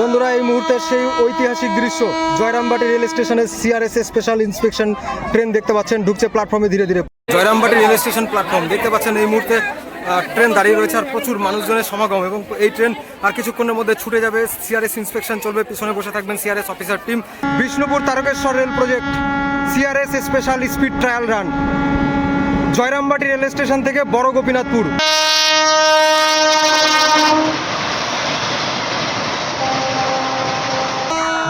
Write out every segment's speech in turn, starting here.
বন্ধুরা, এই মুহূর্তে সেই ঐতিহাসিক দৃশ্য, জয়রামবাটি রেল স্টেশনের সিআরএস স্পেশাল ইন্সপেকশন ট্রেন দেখতে পাচ্ছেন, ঢুকছে প্ল্যাটফর্মে ধীরে ধীরে। জয়রামবাটি রেল স্টেশন প্ল্যাটফর্ম দেখতে পাচ্ছেন এই মুহূর্তে ট্রেন দাঁড়িয়ে রয়েছে আর প্রচুর মানুষজনের সমাগম এবং এই ট্রেন আর কিছুক্ষণের মধ্যে ছুটে যাবে। সিআরএস ইন্সপেকশন চলবে, পিছনে বসে থাকবেন CRS officer team Bishnupur Tarakeswar rail project CRS special speed trial run Jayrambati rail station থেকে বড় গোপীনাথপুর।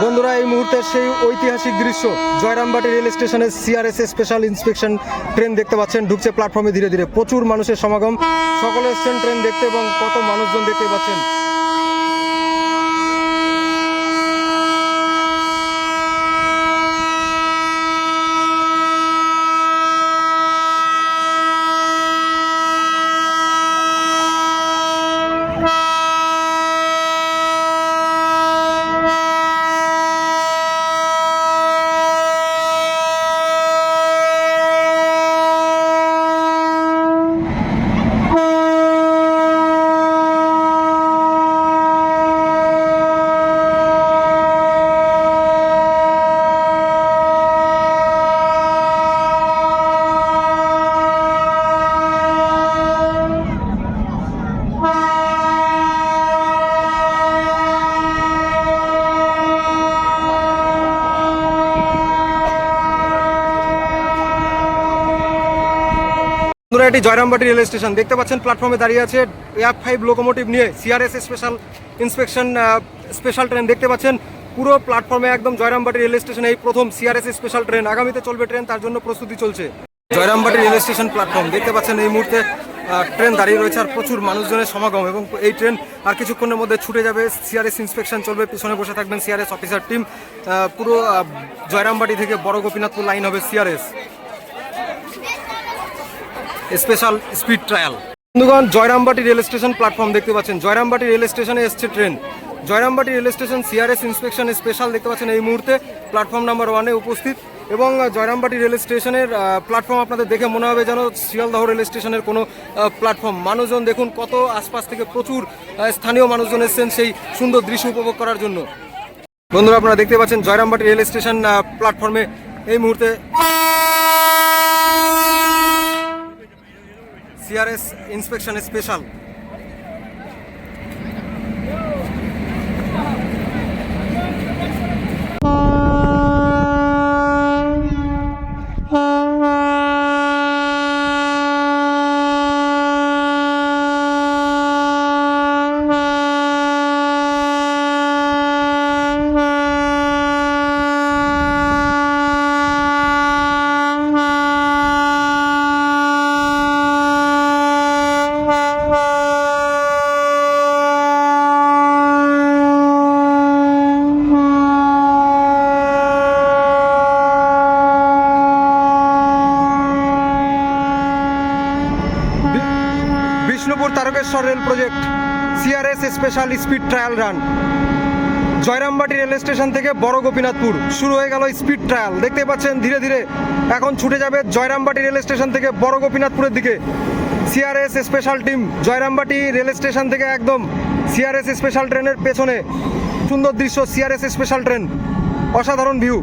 বন্ধুরা, এই মুহূর্তে সেই ঐতিহাসিক দৃশ্য, জয়রামবাটি রেল স্টেশনের সিআরএস স্পেশাল ইন্সপেকশন ট্রেন দেখতে পাচ্ছেন। ঢুকছে প্ল্যাটফর্মে ধীরে ধীরে প্রচুর মানুষের সমাগম। সকলে এসছেন ট্রেন দেখতে এবং কত মানুষজন দেখতে পাচ্ছেন। এটি জয়রামবাটি রেল স্টেশন। দেখতে পাচ্ছেন, প্ল্যাটফর্মে দাঁড়িয়ে আছে এফ ফাইভ লোকোমোটিভ নিয়ে CRS special inspection special train দেখতে পাচ্ছেন, পুরো প্ল্যাটফর্মে একদম জয়রামবাটি রেল স্টেশনে, এই প্রথম সিআরএস স্পেশাল ট্রেন আগামীতে চলবে ট্রেন তার জন্য প্রস্তুতি চলছে। Jayrambati rail station platform. দেখতে পাচ্ছেন, এই মুহূর্তে ট্রেন দাঁড়িয়ে রয়েছে আর প্রচুর মানুষজনের সমাগম এবং এই ট্রেন আর কিছুক্ষণের মধ্যে ছুটে যাবে। সিআরএস ইন্সপেকশন চলবে, পিছনে বসে থাকবেন সিআরএস অফিসার টিম পুরো জয়রামবাটি থেকে বড় গোপীনাথপুর লাইন হবে সিআরএস স্পেশাল স্পিড ট্রায়াল। বন্ধুগণ, জয়রামবাটি রেল স্টেশন প্ল্যাটফর্ম দেখতে পাচ্ছেন। জয়রামবাটি রেল স্টেশনে এসছে train. Jayrambati rail station CRS inspection special দেখতে পাচ্ছেন এই মুহূর্তে। প্ল্যাটফর্ম নাম্বার ওয়ানে উপস্থিত। এবং জয়রামবাটি রেল স্টেশনের প্ল্যাটফর্ম আপনাদের দেখে মনে হবে যেন শিয়ালদহ রেল স্টেশনের কোনো প্ল্যাটফর্ম। মানুষজন দেখুন কত আশপাশ থেকে প্রচুর স্থানীয় মানুষজন এসেছেন সেই সুন্দর দৃশ্য উপভোগ করার জন্য। বন্ধুরা, আপনারা দেখতে পাচ্ছেন জয়রামবাটি রেল স্টেশন প্ল্যাটফর্মে এই মুহূর্তে CRS inspection special Bishnupur Tarakeswar rail project CRS special speed trial run Jayrambati rail station থেকে বড় গোপীনাথপুর। শুরু হয়ে গেল স্পিড ট্রায়াল। দেখতে পাচ্ছেন ধীরে ধীরে এখন ছুটে যাবে জয়রামবাটি রেল স্টেশন থেকে বড় গোপীনাথপুরের দিকে। CRS special team Jayrambati rail station থেকে একদম সিআরএস স্পেশাল ট্রেনের পেছনে। সুন্দর দৃশ্য সিআরএস স্পেশাল ট্রেন অসাধারণ ভিউ